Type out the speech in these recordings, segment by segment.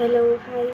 Hello hi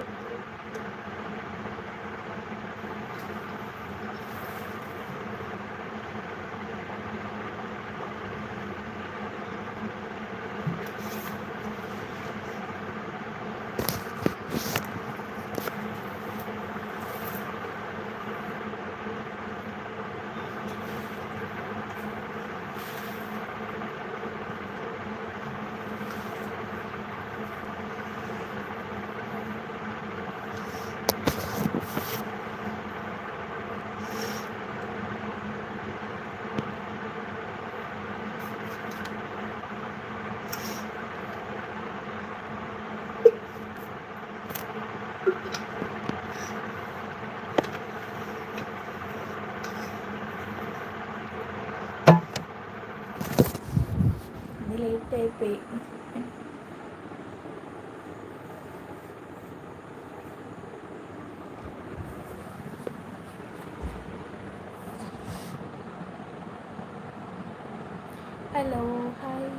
ഇന്ന് late ആയിപ്പോയി hello hi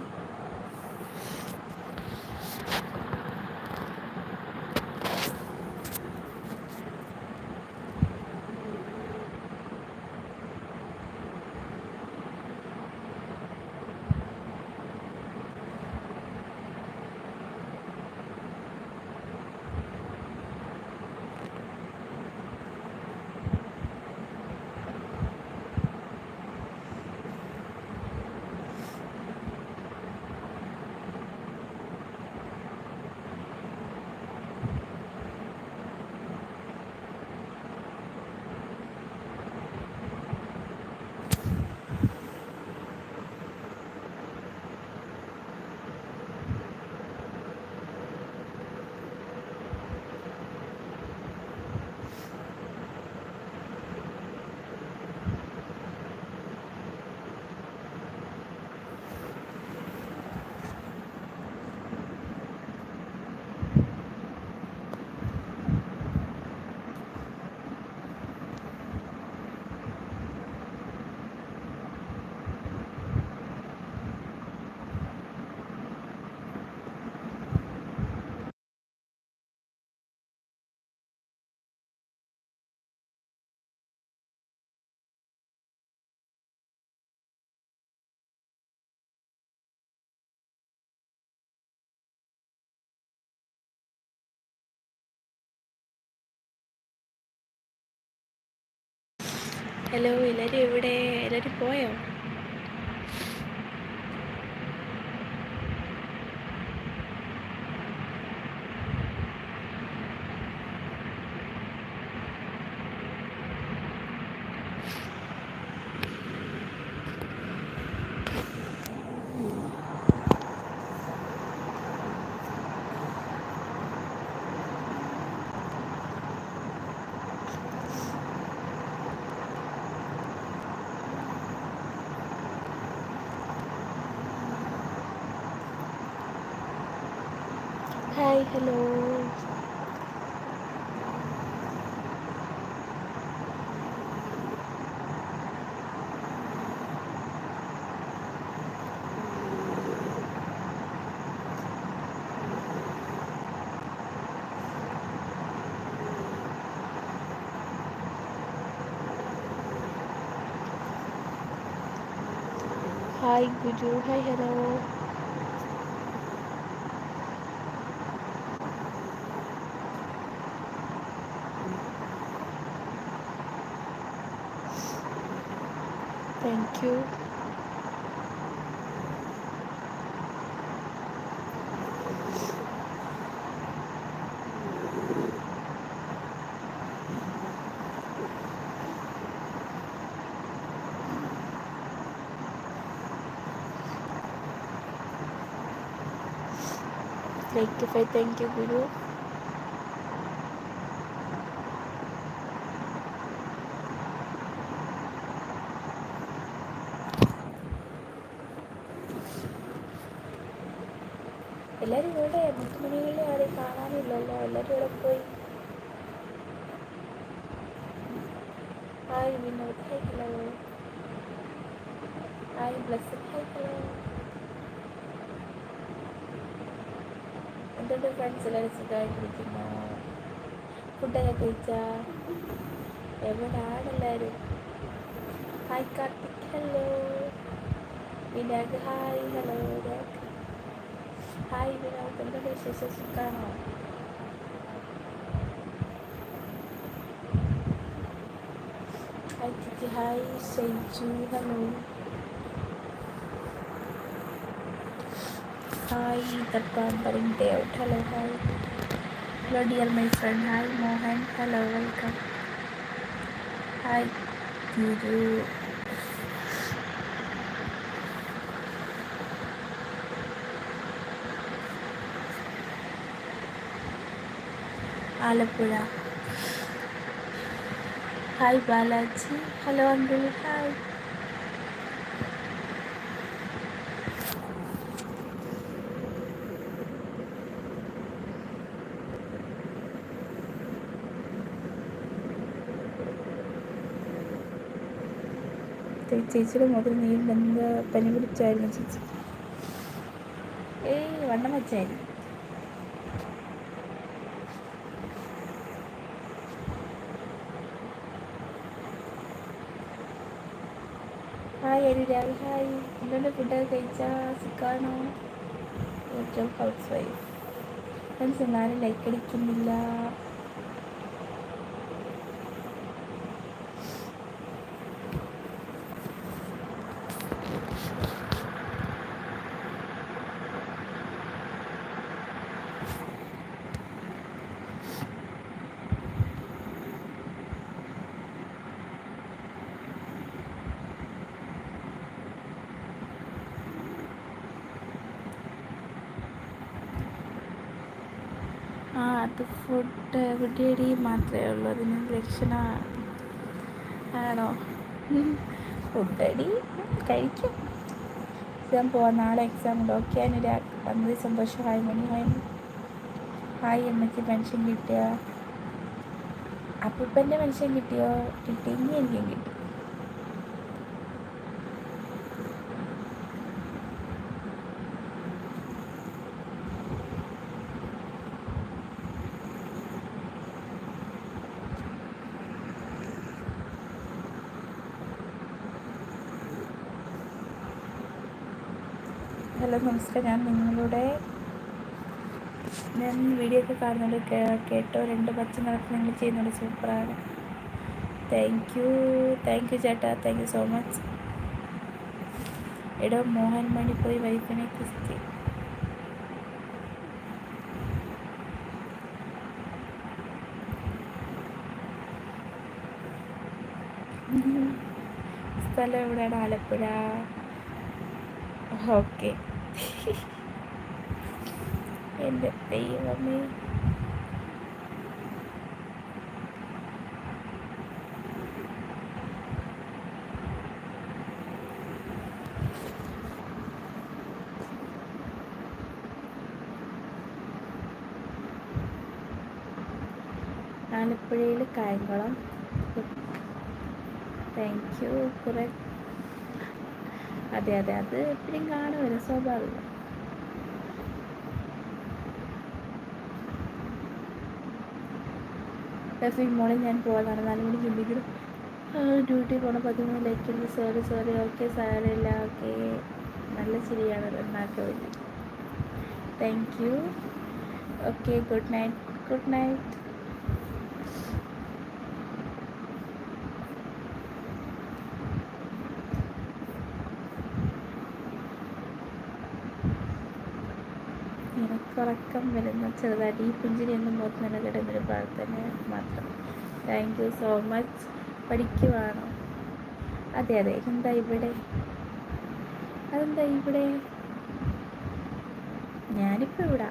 hello എല്ലാവരും എവിടെ? എല്ലാവരും പോയോ? Hi hello hi Guru hi hello thank you thank you phi thank you Guru എല്ലാവരും ഇവിടെ മുത്തുമണികളെ ആരെയും എല്ലാവരും ഇവിടെ പോയി. Hi Vinod. Hi hello hi bless hi hello എന്തുകൊണ്ട് ഫ്രണ്ട്സിലെല്ലാം സുഖമായിട്ടിരിക്കുന്നു? ഫുഡൊക്കെ കഴിച്ചാ? എവിടാണെല്ലാവരും ഹായ് കാർത്തിക് ഹലോ വിനാഗ് ഹായ് ഹലോ ഹായ് വിനോദ്. എന്തൊക്കെ വിശേഷം? സുഖമാണോ? ഹായ് ചേച്ചി hi Shaiju hello hi തപ്പാമ്പറിൻ Dev hello hi hello dear my friend hi Mohan hello welcome hi Thiru Alappuzha hi Balaji hello uncle hi ചേച്ചിയുടെ മുതൽ നീ എന്താ പനി പിടിച്ചായിരുന്നു ചേച്ചി? ഏയ് വണ്ണം വെച്ചായിരുന്നു. അനുരാഗ് ഹായ് എന്തുകൊണ്ട് ഫുഡൊക്കെ കഴിച്ചാൽ സുഖമാണോ ഏറ്റവും ഹൗസ് വൈഫ് ഫ്രണ്ട്സ് എന്നാലും ലൈക്ക് അടിക്കുന്നില്ല ആ അത് ഫുഡ് എവിടെയടി? മാത്രമേ ഉള്ളൂ. അതിന് ലക്ഷണം ആണോ? ഫുഡടി? കഴിക്കും. എക്സാം പോവാം. നാളെ എക്സാം ഉണ്ട്. ഓക്കെ ഞാനൊരു വന്നത് സന്തോഷം ഹായ് മണി ഹായ് ഹായ് എന്നൊക്കെ പെൻഷൻ കിട്ടിയ? അപ്പൂപ്പന്റെ പെൻഷൻ കിട്ടിയോ? കിട്ടിയെങ്കിൽ എനിക്കും കിട്ടി. ഹലോ നമസ്കാരം. ഞാൻ നിങ്ങളുടെ ഞാൻ വീഡിയോ ഒക്കെ കാണുന്നുണ്ട് കേട്ടോ? രണ്ട് പച്ച നിറത്തിൽ നിങ്ങൾ ചെയ്യുന്നുണ്ട്. സൂപ്പറാണ് താങ്ക് യു താങ്ക് യു ചേട്ടാ. താങ്ക് യു സോ മച്ച് എടോ മോഹൻ മണി പോയി വൈഫിനെ കിസ്തി സ്ഥലം എവിടെയാണ്? ആലപ്പുഴ. ഓക്കെ. എന്റെ ദൈവമേ. ആലപ്പുഴയിൽ കായംകുളം. താങ്ക് യു കുറേ അതെ അതെ. അത് എപ്പോഴും കാണുമല്ലോ സ്വാഭാവികം റഫീൽ മോളിൽ ഞാൻ പോകാനാണ്. നാല് മണിക്ക് എന്തെങ്കിലും ഡ്യൂട്ടി പോകണം പതിമൂന്ന് ലൈക്കുണ്ട് സോറി സോറി ഓക്കെ സാരമില്ല. ഓക്കെ നല്ല ശരിയാണ് എന്നാക്കുമില്ല thank you okay good night good night നിനക്കുറക്കം വരുന്ന ചെറുതായിട്ട് ഈ പുഞ്ചിരി എന്നും മുഖത്ത് നിലകിട എന്നൊരു പ്രാർത്ഥന മാത്രം. താങ്ക് യു സോ മച്ച് പഠിക്കുവാണോ? അതെ അതെ. എന്താ ഇവിടെ? അതെന്താ ഇവിടെ? ഞാനിപ്പോൾ ഇവിടെ.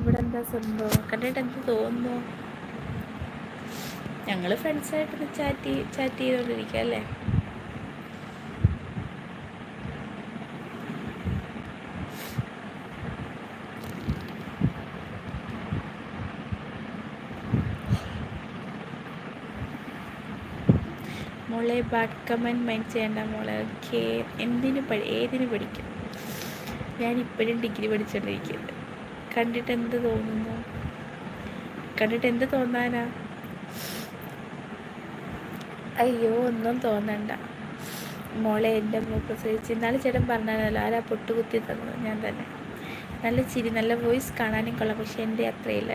ഇവിടെ എന്താ സംഭവം? കണ്ടിട്ട് എന്ത് തോന്നുന്നു? ഞങ്ങൾ ഫ്രണ്ട്സായിട്ട് ചാറ്റ് ചാറ്റ് ചെയ്തുകൊണ്ടിരിക്കുക അല്ലേ? മോളെ ബാഡ് മൈൻഡ് ചെയ്യേണ്ട മോളെ ഓക്കെ എന്തിനു പഠി ഏതിന് പഠിക്കും? ഞാൻ ഇപ്പോഴും ഡിഗ്രി പഠിച്ചുകൊണ്ടിരിക്കുന്നത് കണ്ടിട്ട് എന്ത് തോന്നുന്നു? കണ്ടിട്ട് എന്ത് തോന്നാനാ? അയ്യോ ഒന്നും തോന്നണ്ട. മോളെ എന്റെ അമ്മ പ്രസവിച്ച്. ഇന്നാലും ചേട്ടൻ പറഞ്ഞാലോ ആരാ പൊട്ടുകുത്തി തന്നത്? ഞാൻ തന്നെ. നല്ല ചിരി നല്ല വോയിസ് കാണാനും കൊള്ളാം പക്ഷെ എന്റെ അത്രയില്ല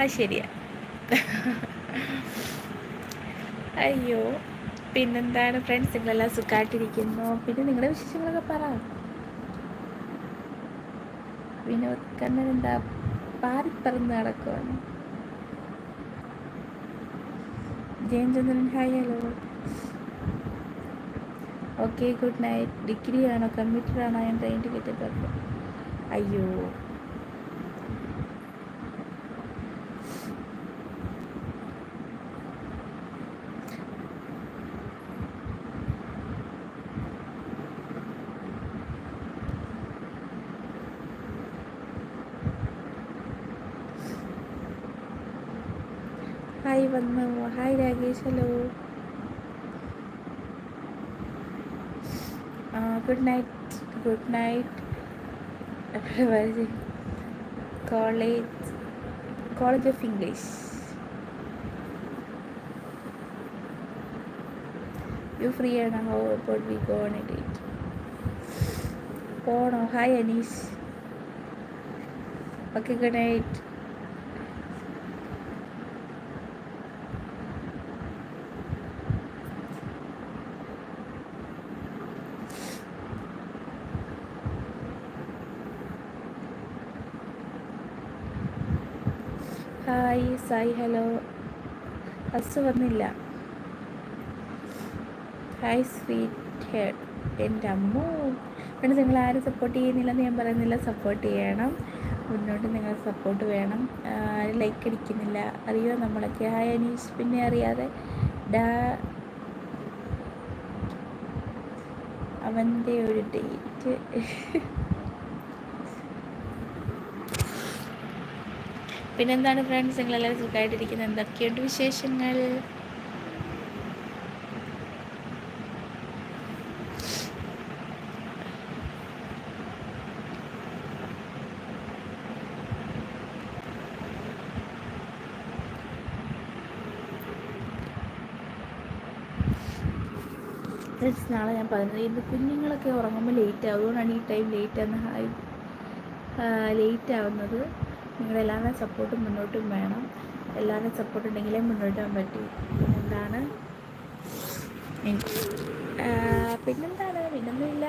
ആ ശരിയാ. അയ്യോ പിന്നെന്താണ്? ഫ്രണ്ട്സ് നിങ്ങളെല്ലാം സുഖമായിട്ടിരിക്കുന്നു പിന്നെ നിങ്ങളുടെ വിശേഷങ്ങളൊക്കെ പറ. വിനോദ് കണ്ണൻ എന്താ പാറിപ്പറന്ന് നടക്കുവാണ്. Jayachandran hi hello okay good night degree ആണോ കമ്പ്യൂട്ടർ ആണോ ഞാൻ Hi, Magmawa. Hi, Ragis. Hello. Uh, good night. Good night, everybody. College. College of English. You free and how about we go on a date? Oh no. Hi, Anis. Okay, good night. Hi Sai hello. Us വന്നില്ല. Hi sweet head എന്റെ അമ്മോ. പിന്നെ നിങ്ങൾ ആരും support ചെയ്യുന്നില്ലെന്ന് ഞാൻ പറയുന്നില്ല. Support ചെയ്യണം. മുന്നോട്ട് നിങ്ങൾ സപ്പോർട്ട് വേണം. ആരും ലൈക്ക് അടിക്കുന്നില്ല. അറിയോ നമ്മളൊക്കെ? ഹായ് അനീഷ്. പിന്നെ അറിയാതെ ഡാ അവന്റെ ഒരു ഡേറ്റ് പിന്നെന്താണ് ഫ്രണ്ട്സ് നിങ്ങളെല്ലാവരും സുഖമായിട്ടിരിക്കുന്നത് എന്തൊക്കെയുണ്ട് വിശേഷങ്ങൾ? നാളെ ഞാൻ പറഞ്ഞത് ഇന്ന് കുഞ്ഞുങ്ങളൊക്കെ ഉറങ്ങുമ്പോൾ ലേറ്റ് ആവും. അതുകൊണ്ടാണ് ഈ ടൈം ലേറ്റ് ആവുന്ന ലേറ്റ് ആവുന്നത്. നിങ്ങളെല്ലാവരും സപ്പോർട്ട് മുന്നോട്ടും വേണം. എല്ലാവരും സപ്പോർട്ട് ഉണ്ടെങ്കിലേ മുന്നോട്ട് പോകാൻ പറ്റൂ. പിന്നെന്താണ് പിന്നെന്താണ്? പിന്നൊന്നുമില്ല.